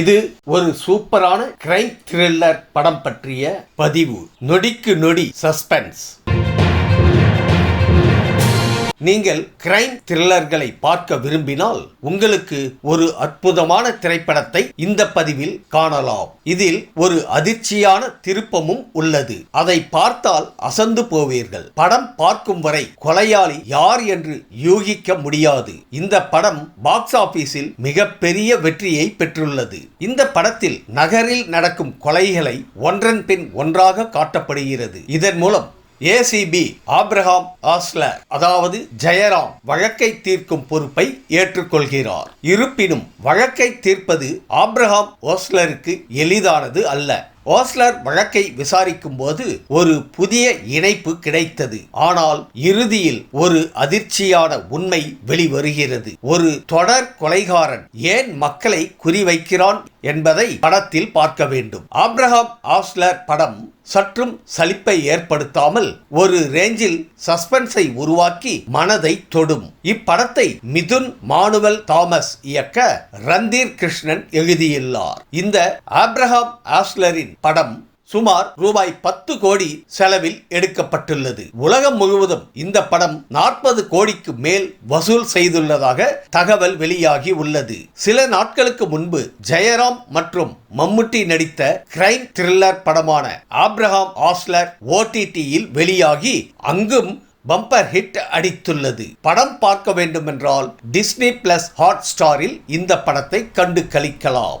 இது ஒரு சூப்பரான கிரைம் த்ரில்லர் படம் பற்றிய பதிவு. நொடிக்கு நொடி சஸ்பென்ஸ் நீங்கள் கிரைம் த்ரில்லர்களை பார்க்க விரும்பினால் உங்களுக்கு ஒரு அற்புதமான திரைப்படத்தை இந்த பதிவில் காணலாம். இதில் ஒரு அதிர்ச்சியான திருப்பமும் உள்ளது. அதை பார்த்தால் அசந்து போவீர்கள். படம் பார்க்கும் வரை கொலையாளி யார் என்று யூகிக்க முடியாது. இந்த படம் பாக்ஸ் ஆபீஸில் மிகப்பெரிய வெற்றியை பெற்றுள்ளது. இந்த படத்தில் நகரில் நடக்கும் கொலைகளை ஒன்றன் பின் ஒன்றாக காட்டப்படுகிறது. இதன் மூலம் ஏசிபி ஆப்ரஹாம் ஆஸ்லர் அதாவது ஜெயராம் வழக்கை தீர்க்கும் பொறுப்பை ஏற்றுக்கொள்கிறார். இருப்பினும் வழக்கை தீர்ப்பது ஆப்ரஹாம் ஓஸ்லருக்கு எளிதானது அல்ல. ஓஸ்லர் வழக்கை விசாரிக்கும் போது ஒரு புதிய இணைப்பு கிடைத்தது. ஆனால் இறுதியில் ஒரு அதிர்ச்சியான உண்மை வெளிவருகிறது. ஒரு தொடர் கொலைகாரன் ஏன் மக்களை குறிவைக்கிறான் என்பதை படத்தில் பார்க்க வேண்டும். ஆப்ரஹாம் ஆஸ்லர் படம் சற்றும் சலிப்பை ஏற்படுத்தாமல் ஒரு ரேஞ்சில் சஸ்பென்ஸை உருவாக்கி மனதை தொடும். இப்படத்தை மிதுன் மானுவல் தாமஸ் இயக்க ரந்தீர் கிருஷ்ணன் எழுதியுள்ளார். இந்த ஆப்ரஹாம் ஆஸ்லரின் படம் சுமார் ரூபாய் பத்து கோடி செலவில் எடுக்கப்பட்டுள்ளது. உலகம் முழுவதும் இந்த படம் நாற்பது கோடிக்கு மேல் வசூல் செய்துள்ளதாக தகவல் வெளியாகி உள்ளது. சில நாட்களுக்கு முன்பு ஜெயராம் மற்றும் மம்முட்டி நடித்த கிரைம் த்ரில்லர் படமான ஆப்ரஹாம் ஆஸ்லர் ஓடிடியில் வெளியாகி அங்கும் பம்பர் ஹிட் அடித்துள்ளது. படம் பார்க்க வேண்டுமென்றால் டிஸ்னி பிளஸ் ஹாட் ஸ்டாரில் இந்த படத்தை கண்டு கழிக்கலாம்.